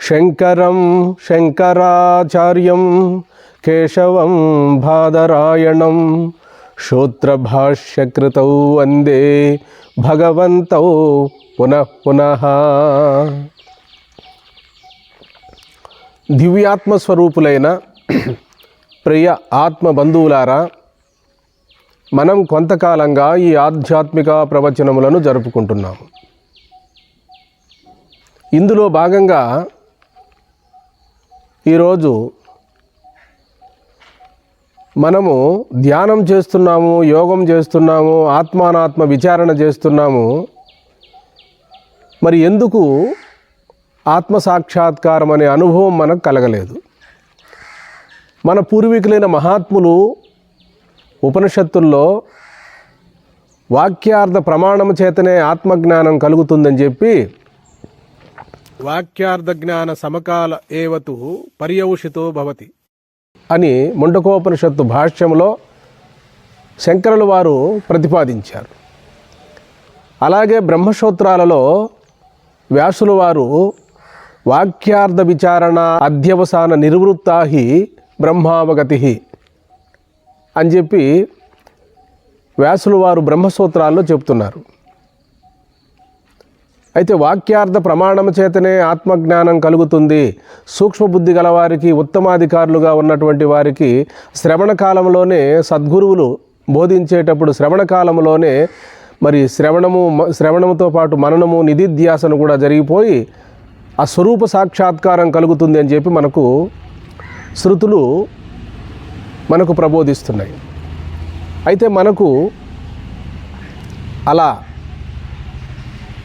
శంకరం శంకరాచార్యం కేశవం బాదరాయణం శూత్రభాష్యకృతౌ వందే భగవంతౌ పునః పునః. దివ్యాత్మస్వరూపులైన ప్రియ ఆత్మ బంధువులారా మనం కొంతకాలంగా ఈ ఆధ్యాత్మిక ప్రవచనములను జరుపుకుంటున్నాము. ఇందులో భాగంగా ఈరోజు మనము ధ్యానం చేస్తున్నాము యోగం చేస్తున్నాము ఆత్మానాత్మ విచారణ చేస్తున్నాము. మరి ఎందుకు ఆత్మ సాక్షాత్కారం అనే అనుభవం మనకు కలగలేదు? మన పూర్వీకులైన మహాత్ములు ఉపనిషత్తుల్లో వాక్యార్థ ప్రమాణము చేతనే ఆత్మజ్ఞానం కలుగుతుందని చెప్పి వాక్యార్థ జ్ఞాన సమకాల ఏవతు పర్యవుషితో భవతి అని ముండకోపనిషత్తు భాష్యంలో శంకరులు వారు ప్రతిపాదించారు. అలాగే బ్రహ్మసూత్రాలలో వ్యాసులు వారు వాక్యార్థ విచారణ అధ్యవసాన నిర్వృత్తాహి బ్రహ్మావగతి అని చెప్పి వ్యాసులు వారు బ్రహ్మసూత్రాల్లో చెప్తున్నారు. అయితే వాక్యార్థ ప్రమాణం చేతనే ఆత్మజ్ఞానం కలుగుతుంది. సూక్ష్మబుద్ధి గలవారికి ఉత్తమాధికారులుగా ఉన్నటువంటి వారికి శ్రవణ కాలంలోనే సద్గురువులు బోధించేటప్పుడు శ్రవణ కాలంలోనే మరి శ్రవణము శ్రవణముతో పాటు మననము నిధిధ్యాసను కూడా జరిగిపోయి ఆ స్వరూప సాక్షాత్కారం కలుగుతుంది అని చెప్పి మనకు శృతులు మనకు ప్రబోధిస్తున్నాయి. అయితే మనకు అలా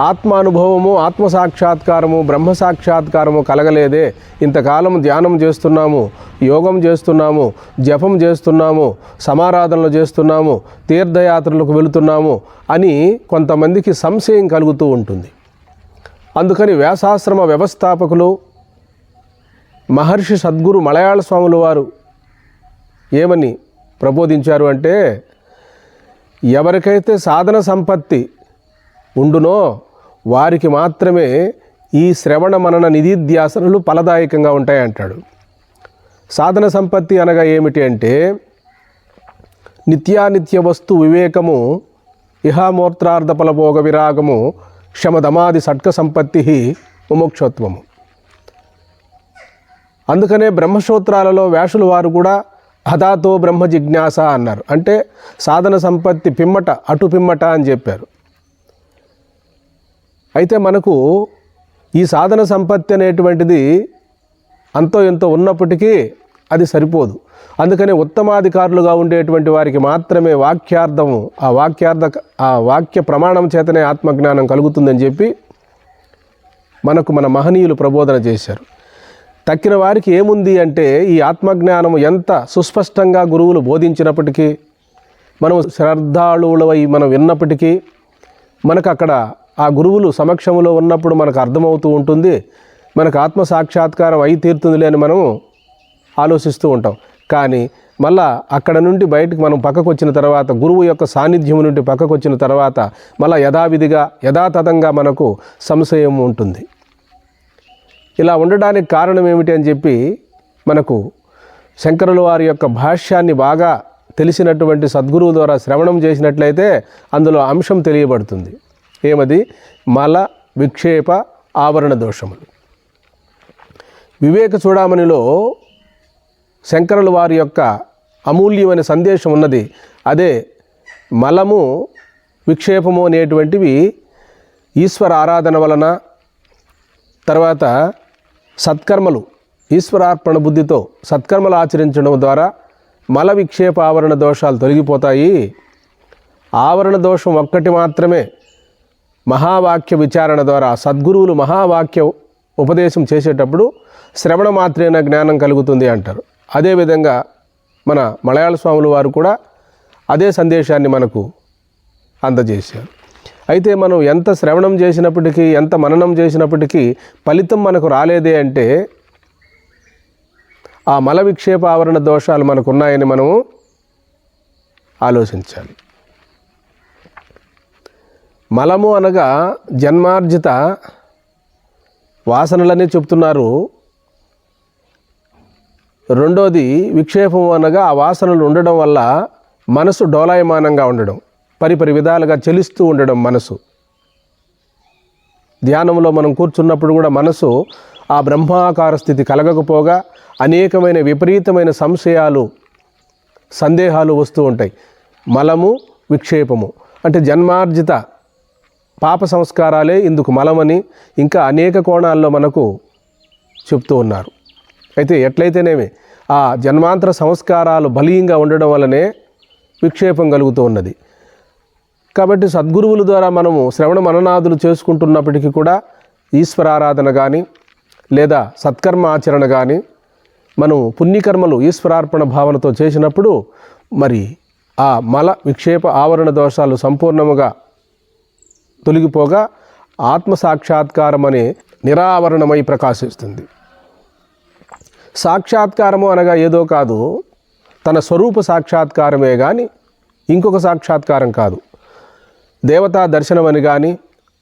ఆత్మానుభవము ఆత్మ సాక్షాత్కారము బ్రహ్మ సాక్షాత్కారము కలగలేదే. ఇంతకాలం ధ్యానం చేస్తున్నాము యోగం చేస్తున్నాము జపం చేస్తున్నాము సమారాధనలు చేస్తున్నాము తీర్థయాత్రలకు వెళుతున్నాము అని కొంతమందికి సంశయం కలుగుతూ ఉంటుంది. అందుకని వ్యాసాశ్రమ వ్యవస్థాపకులు మహర్షి సద్గురు మలయాళ స్వాముల వారు ఏమని ప్రబోధించారు అంటే ఎవరికైతే సాధన సంపత్తి ఉండునో వారికి మాత్రమే ఈ శ్రవణ మనన నిధిధ్యాసనలు ఫలదాయకంగా ఉంటాయంటాడు సాధన సంపత్తి అనగా ఏమిటి అంటే నిత్యానిత్య వస్తు వివేకము ఇహామూర్త్రార్థ ఫలభోగ విరాగము శమదమాది షట్క సంపత్తి ముముక్షత్వము. అందుకనే బ్రహ్మసూత్రాలలో వ్యాసుల వారు కూడా హదాతో బ్రహ్మ జిజ్ఞాస అన్నారు. అంటే సాధన సంపత్తి పిమ్మట అటు పిమ్మట అని చెప్పారు. అయితే మనకు ఈ సాధన సంపత్తి అనేటువంటిది అంతో ఎంతో ఉన్నప్పటికీ అది సరిపోదు. అందుకని ఉత్తమాధికారులుగా ఉండేటువంటి వారికి మాత్రమే వాక్యార్థము ఆ వాక్యార్థ ఆ వాక్య ప్రమాణం చేతనే ఆత్మజ్ఞానం కలుగుతుందని చెప్పి మనకు మన మహనీయులు ప్రబోధన చేశారు. తక్కిన వారికి ఏముంది అంటే ఈ ఆత్మజ్ఞానం ఎంత సుస్పష్టంగా గురువులు బోధించినప్పటికీ మనం శ్రద్ధాళువులవై మనం విన్నప్పటికీ మనకు అక్కడ ఆ గురువులు సమక్షంలో ఉన్నప్పుడు మనకు అర్థమవుతూ ఉంటుంది. మనకు ఆత్మ సాక్షాత్కారం అయి తీరుతుందిలే అని మనం ఆలోచిస్తూ ఉంటాం. కానీ మళ్ళా అక్కడ నుండి బయటకు మనం పక్కకు వచ్చిన తర్వాత గురువు యొక్క సాన్నిధ్యం నుండి పక్కకు వచ్చిన తర్వాత మళ్ళా యథావిధిగా యథాతథంగా మనకు సంశయం ఉంటుంది. ఇలా ఉండడానికి కారణం ఏమిటి అని చెప్పి మనకు శంకరుల వారి యొక్క భాష్యాన్ని బాగా తెలిసినటువంటి సద్గురువు ద్వారా శ్రవణం చేసినట్లయితే అందులో అంశం తెలియబడుతుంది. ఏమది? మల విక్షేప ఆవరణ దోషములు. వివేక చూడామణిలో శంకరుల వారి యొక్క అమూల్యమైన సందేశం ఉన్నది. అదే మలము విక్షేపము అనేటువంటివి ఈశ్వర ఆరాధన వలన తర్వాత సత్కర్మలు ఈశ్వరార్పణ బుద్ధితో సత్కర్మలు ఆచరించడం ద్వారా మల విక్షేప ఆవరణ దోషాలు తొలగిపోతాయి. ఆవరణ దోషం ఒక్కటి మాత్రమే మహావాక్య విచారణ ద్వారా సద్గురువులు మహావాక్య ఉపదేశం చేసేటప్పుడు శ్రవణ మాత్రేన జ్ఞానం కలుగుతుంది అంటారు. అదేవిధంగా మన మలయాళ స్వాములు వారు కూడా అదే సందేశాన్ని మనకు అందజేశారు. అయితే మనం ఎంత శ్రవణం చేసినప్పటికీ ఎంత మననం చేసినప్పటికీ ఫలితం మనకు రాలేదే అంటే ఆ మల విక్షేపావరణ దోషాలు మనకు ఉన్నాయని మనము ఆలోచించాలి. మలము అనగా జన్మార్జిత వాసనలని చెప్తున్నారు. రెండోది విక్షేపం అనగా ఆ వాసనలు ఉండడం వల్ల మనసు డోలాయమానంగా ఉండడం. పరిపరి విధాలుగా చెలిస్తూ ఉండడం మనసు. ధ్యానంలో మనం కూర్చున్నప్పుడు కూడా మనసు ఆ బ్రహ్మాకార స్థితి కలగకపోగా అనేకమైన విపరీతమైన సంశయాలు సందేహాలు వస్తూ ఉంటాయి. మలము విక్షేపము. అంటే జన్మార్జిత పాప సంస్కారాలే ఇందుకు మలమని ఇంకా అనేక కోణాల్లో మనకు చెప్తూ ఉన్నారు. అయితే ఎట్లయితేనేమి ఆ జన్మాంతర సంస్కారాలు బలీయంగా ఉండడం వల్లనే విక్షేపం కలుగుతూ ఉన్నది. కాబట్టి సద్గురువుల ద్వారా మనము శ్రవణ మననాదులు చేసుకుంటున్నప్పటికీ కూడా ఈశ్వరారాధన కానీ లేదా సత్కర్మ ఆచరణ కానీ మనం పుణ్యకర్మలు ఈశ్వరార్పణ భావనతో చేసినప్పుడు మరి ఆ మల విక్షేప ఆవరణ దోషాలు సంపూర్ణముగా తొలగిపోగా ఆత్మ సాక్షాత్కారం అనే నిరావరణమై ప్రకాశిస్తుంది. సాక్షాత్కారము అనగా ఏదో కాదు తన స్వరూప సాక్షాత్కారమే కానీ ఇంకొక సాక్షాత్కారం కాదు. దేవతా దర్శనం అని కానీ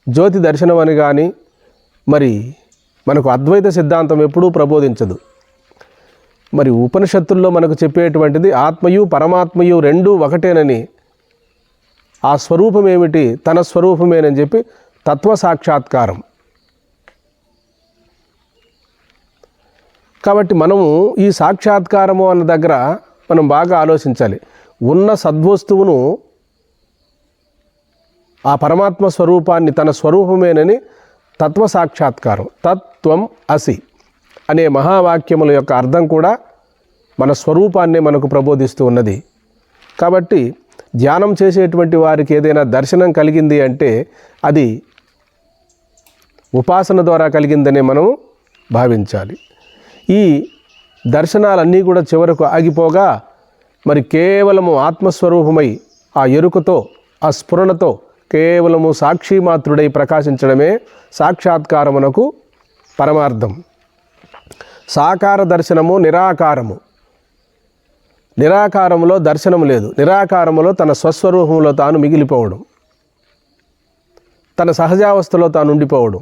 జ్యోతి దర్శనం అని కానీ మరి మనకు అద్వైత సిద్ధాంతం ఎప్పుడూ ప్రబోధించదు. మరి ఉపనిషత్తుల్లో మనకు చెప్పేటువంటిది ఆత్మయు పరమాత్మయు రెండూ ఒకటేనని ఆ స్వరూపం ఏమిటి తన స్వరూపమేనని చెప్పి తత్వ సాక్షాత్కారం. కాబట్టి మనము ఈ సాక్షాత్కారము అన్న దగ్గర మనం బాగా ఆలోచించాలి. ఉన్న సద్వస్తువును ఆ పరమాత్మ స్వరూపాన్ని తన స్వరూపమేనని తత్వ సాక్షాత్కారం. తత్వం అసి అనే మహావాక్యముల యొక్క అర్థం కూడా మన స్వరూపాన్ని మనకు ప్రబోధిస్తూ ఉన్నది. కాబట్టి ధ్యానం చేసేటువంటి వారికి ఏదైనా దర్శనం కలిగింది అంటే అది ఉపాసన ద్వారా కలిగిందనే మనం భావించాలి. ఈ దర్శనాలన్నీ కూడా చివరకు ఆగిపోగా మరి కేవలము ఆత్మస్వరూపమై ఆ ఎరుకతో ఆ స్ఫురణతో కేవలము సాక్షి మాత్రుడై ప్రకాశించడమే సాక్షాత్కారమునకు పరమార్థం. సాకార దర్శనము నిరాకారము. నిరాకారంలో దర్శనం లేదు. నిరాకారంలో తన స్వస్వరూపంలో తాను మిగిలిపోవడం. తన సహజావస్థలో తాను ఉండిపోవడం.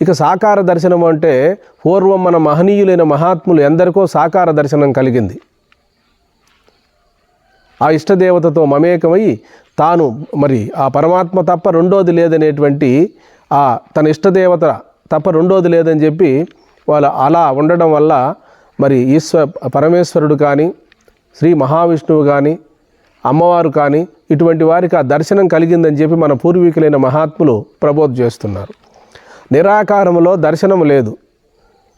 ఇక సాకార దర్శనం అంటే పూర్వం మన మహనీయులైన మహాత్ములు ఎందరికో సాకార దర్శనం కలిగింది. ఆ ఇష్టదేవతతో మమేకమై తాను మరి ఆ పరమాత్మ తప్ప రెండోది లేదనేటువంటి ఆ తన ఇష్టదేవత తప్ప రెండోది లేదని చెప్పి వాళ్ళు అలా ఉండడం వల్ల మరి ఈశ్వ పరమేశ్వరుడు కానీ శ్రీ మహావిష్ణువు కానీ అమ్మవారు కానీ ఇటువంటి వారికి ఆ దర్శనం కలిగిందని చెప్పి మన పూర్వీకులైన మహాత్ములు ప్రబోధ చేస్తున్నారు. నిరాకారములో దర్శనము లేదు.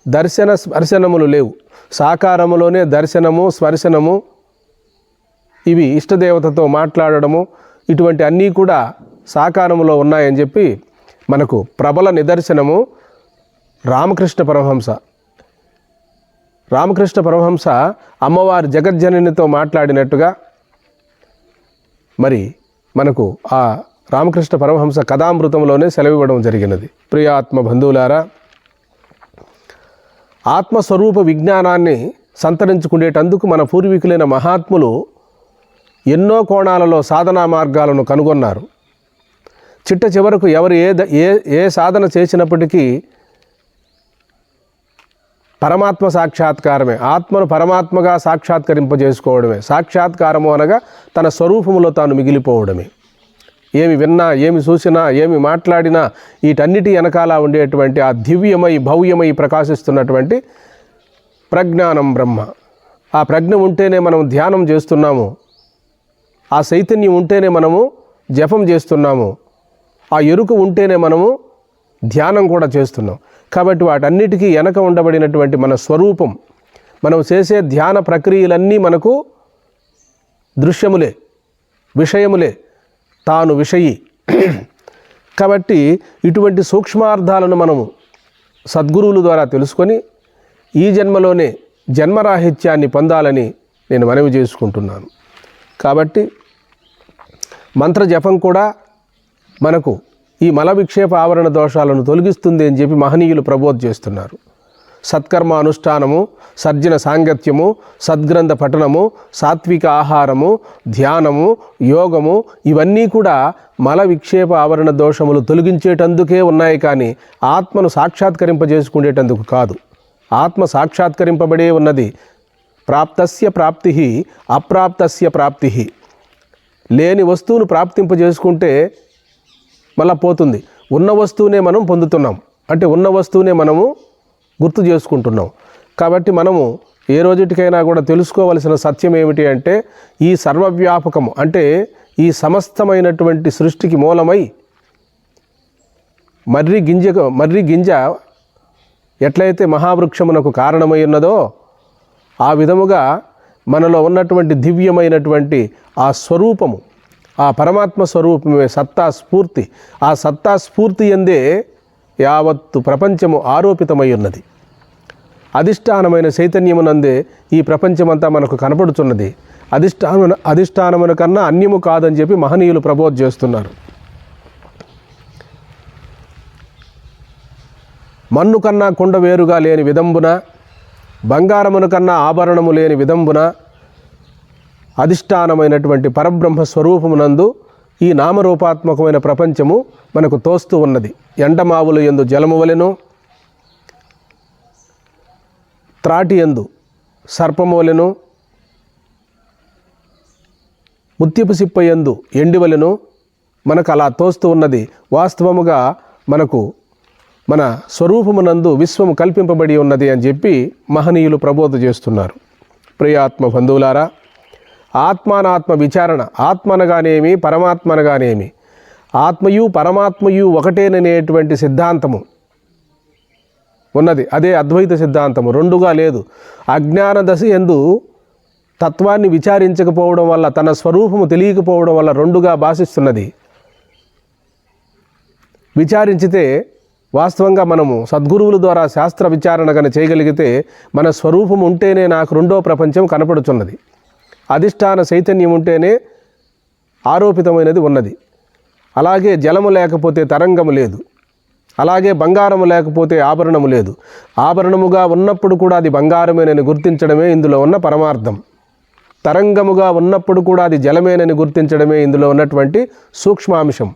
దర్శన స్పర్శనములు లేవు. సాకారములోనే దర్శనము స్పర్శనము ఇవి ఇష్టదేవతతో మాట్లాడడము ఇటువంటి అన్నీ కూడా సాకారములో ఉన్నాయని చెప్పి మనకు ప్రబల నిదర్శనము రామకృష్ణ పరమహంస రామకృష్ణ పరమహంస అమ్మవారి జగజ్జననితో మాట్లాడినట్టుగా మరి మనకు ఆ రామకృష్ణ పరమహంస కథామృతంలోనే సెలవివ్వడం జరిగినది. ప్రియాత్మ బంధువులారా ఆత్మస్వరూప విజ్ఞానాన్ని సంతరించుకునేటందుకు మన పూర్వీకులైన మహాత్ములు ఎన్నో కోణాలలో సాధనా మార్గాలను కనుగొన్నారు. చిట్ట చివరకు ఎవరు ఏ ఏ ఏ సాధన చేసినప్పటికీ పరమాత్మ సాక్షాత్కారమే. ఆత్మను పరమాత్మగా సాక్షాత్కరింపజేసుకోవడమే. సాక్షాత్కారము అనగా తన స్వరూపములో తాను మిగిలిపోవడమే. ఏమి విన్నా ఏమి చూసినా ఏమి మాట్లాడినా వీటన్నిటి వెనకాల ఉండేటువంటి ఆ దివ్యమై భవ్యమై ప్రకాశిస్తున్నటువంటి ప్రజ్ఞానం బ్రహ్మ. ఆ ప్రజ్ఞ ఉంటేనే మనం ధ్యానం చేస్తున్నాము. ఆ చైతన్యం ఉంటేనే మనము జపం చేస్తున్నాము. ఆ ఎరుక ఉంటేనే మనము ధ్యానం కూడా చేస్తున్నాం. కాబట్టి వాటన్నిటికీ వెనక ఉండబడినటువంటి మన స్వరూపం మనం చేసే ధ్యాన ప్రక్రియలన్నీ మనకు దృశ్యములే విషయములే తాను విషయి. కాబట్టి ఇటువంటి సూక్ష్మార్థాలను మనము సద్గురువుల ద్వారా తెలుసుకొని ఈ జన్మలోనే జన్మరాహిత్యాన్ని పొందాలని నేను మనవి చేసుకుంటున్నాను. కాబట్టి మంత్ర జపం కూడా మనకు ఈ మల విక్షేప ఆవరణ దోషాలను తొలగిస్తుంది అని చెప్పి మహనీయులు ప్రబోధ చేస్తున్నారు. సత్కర్మ అనుష్ఠానము సర్జన సాంగత్యము సద్గ్రంథ పఠనము సాత్విక ఆహారము ధ్యానము యోగము ఇవన్నీ కూడా మల విక్షేప ఆవరణ దోషములు తొలగించేటందుకే ఉన్నాయి కానీ ఆత్మను సాక్షాత్కరింపజేసుకునేటందుకు కాదు. ఆత్మ సాక్షాత్కరింపబడే ఉన్నది ప్రాప్తస్య ప్రాప్తి అప్రాప్తస్య ప్రాప్తి. లేని వస్తువును ప్రాప్తింపజేసుకుంటే మళ్ళీ పోతుంది. ఉన్న వస్తువునే మనం పొందుతున్నాం. అంటే ఉన్న వస్తువునే మనము గుర్తు చేసుకుంటున్నాం. కాబట్టి మనము ఏ రోజుటికైనా కూడా తెలుసుకోవలసిన సత్యం ఏమిటి అంటే ఈ సర్వవ్యాపకము అంటే ఈ సమస్తమైనటువంటి సృష్టికి మూలమై మర్రి గింజ మర్రి గింజ ఎట్లయితే మహావృక్షమునకు కారణమై ఉన్నదో ఆ విధముగా మనలో ఉన్నటువంటి దివ్యమైనటువంటి ఆ స్వరూపము ఆ పరమాత్మ స్వరూపమే సత్తా స్ఫూర్తి. ఆ సత్తా స్ఫూర్తి ఎందే యావత్తు ప్రపంచము ఆరోపితమై ఉన్నది. అధిష్టానమైన చైతన్యమునందే ఈ ప్రపంచమంతా మనకు కనపడుతున్నది అధిష్టాన అధిష్టానమున కన్నా అన్యము కాదని చెప్పి మహనీయులు ప్రబోధ చేస్తున్నారు. మన్ను కన్నా కుండ వేరుగా లేని విదంబున బంగారమును కన్నా ఆభరణము లేని విదంబున అధిష్టానమైనటువంటి పరబ్రహ్మ స్వరూపమునందు ఈ నామరూపాత్మకమైన ప్రపంచము మనకు తోస్తూ ఉన్నది. ఎండమావులు ఎందు జలము వలెను త్రాటి ఎందు సర్పము వలెను ముత్యపు సిప్ప ఎందు ఎండివలెను మనకు అలా తోస్తూ ఉన్నది. వాస్తవముగా మనకు మన స్వరూపమునందు విశ్వము కల్పింపబడి ఉన్నది అని చెప్పి మహనీయులు ప్రబోధ చేస్తున్నారు. ప్రియాత్మ బంధువులారా ఆత్మానాత్మ విచారణ. ఆత్మనగానేమి పరమాత్మనగానేమి? ఆత్మయు పరమాత్మయు ఒకటేననేటువంటి సిద్ధాంతము ఉన్నది. అదే అద్వైత సిద్ధాంతము. రెండుగా లేదు. అజ్ఞాన దశ ఎందు తత్వాన్ని విచారించకపోవడం వల్ల తన స్వరూపము తెలియకపోవడం వల్ల రెండుగా భాషిస్తున్నది. విచారించితే వాస్తవంగా మనము సద్గురువుల ద్వారా శాస్త్ర విచారణ కనుక చేయగలిగితే మన స్వరూపం ఉంటేనే నాకు రెండో ప్రపంచం కనపడుచున్నది. అధిష్టాన చైతన్యం ఉంటేనే ఆరోపితమైనది ఉన్నది. అలాగే జలము లేకపోతే తరంగము లేదు. అలాగే బంగారము లేకపోతే ఆభరణము లేదు. ఆభరణముగా ఉన్నప్పుడు కూడా అది బంగారమేనని గుర్తించడమే ఇందులో ఉన్న పరమార్థం. తరంగముగా ఉన్నప్పుడు కూడా అది జలమేనని గుర్తించడమే ఇందులో ఉన్నటువంటి సూక్ష్మాంశం.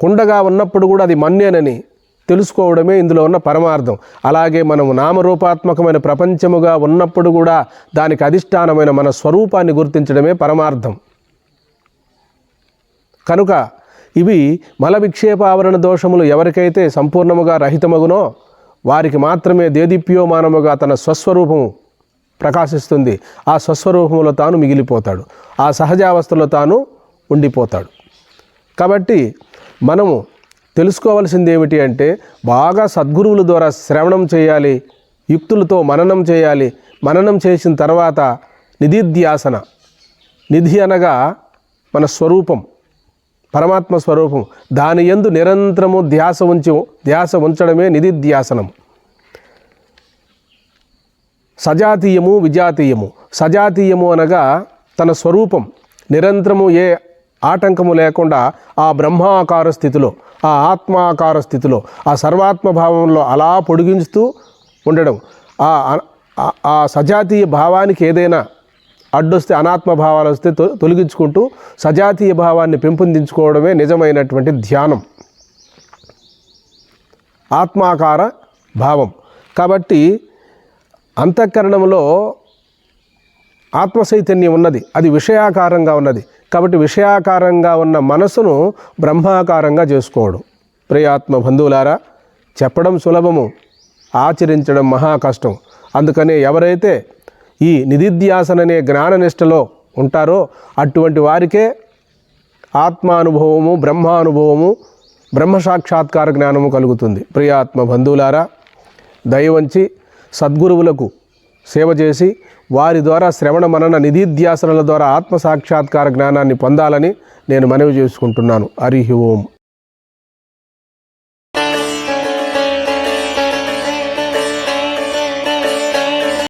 కుండగా ఉన్నప్పుడు కూడా అది మన్నేనని తెలుసుకోవడమే ఇందులో ఉన్న పరమార్థం. అలాగే మనం నామరూపాత్మకమైన ప్రపంచముగా ఉన్నప్పుడు కూడా దానికి అధిష్టానమైన మన స్వరూపాన్ని గుర్తించడమే పరమార్థం. కనుక ఇవి మల విక్షేపావరణ దోషములు ఎవరికైతే సంపూర్ణముగా రహితమగునో వారికి మాత్రమే దేదీప్యోమానముగా తన స్వస్వరూపము ప్రకాశిస్తుంది. ఆ స్వస్వరూపములో తాను మిగిలిపోతాడు. ఆ సహజావస్థలో తాను ఉండిపోతాడు. కాబట్టి మనము తెలుసుకోవాల్సింది ఏమిటి అంటే బాగా సద్గురువుల ద్వారా శ్రవణం చేయాలి యుక్తులతో మననం చేయాలి. మననం చేసిన తర్వాత నిధిధ్యాసన. నిధి అనగా మన స్వరూపం పరమాత్మ స్వరూపం. దాని యందు నిరంతరము ధ్యాస ఉంచి ధ్యాస ఉంచడమే నిధిధ్యాసనం. సజాతీయము విజాతీయము. సజాతీయము అనగా తన స్వరూపం. నిరంతరము ఏ ఆటంకము లేకుండా ఆ బ్రహ్మాకార స్థితిలో ఆ ఆత్మాకార స్థితిలో ఆ సర్వాత్మ భావంలో అలా పొడిగించుతూ ఉండడం ఆ ఆ- సజాతీయ భావానికి ఏదైనా అడ్డొస్తే అనాత్మ భావాలు వస్తే తొ- తొలగించుకుంటూ సజాతీయ భావాన్ని పెంపొందించుకోవడమే నిజమైనటువంటి ధ్యానం. ఆత్మాకార భావం. కాబట్టి అంతఃకరణంలో ఆత్మ చైతన్యం ఉన్నది. అది విషయాకారంగా ఉన్నది. కాబట్టి విషయాకారంగా ఉన్న మనసును బ్రహ్మాకారంగా చేసుకోవడం. ప్రియాత్మ బంధువులారా చెప్పడం సులభము ఆచరించడం మహా కష్టం. అందుకనే ఎవరైతే ఈ నిధిధ్యాసననే జ్ఞాననిష్టలో ఉంటారో అటువంటి వారికే ఆత్మానుభవము బ్రహ్మానుభవము బ్రహ్మ సాక్షాత్కార జ్ఞానము కలుగుతుంది. ప్రియాత్మ బంధువులారా దయవంచి సద్గురువులకు సేవ చేసి వారి ద్వారా శ్రవణ మనన నిధిధ్యాసనల ద్వారా ఆత్మ సాక్షాత్కార జ్ఞానాన్ని పొందాలని నేను మనవి చేసుకుంటున్నాను. హరి ఓం.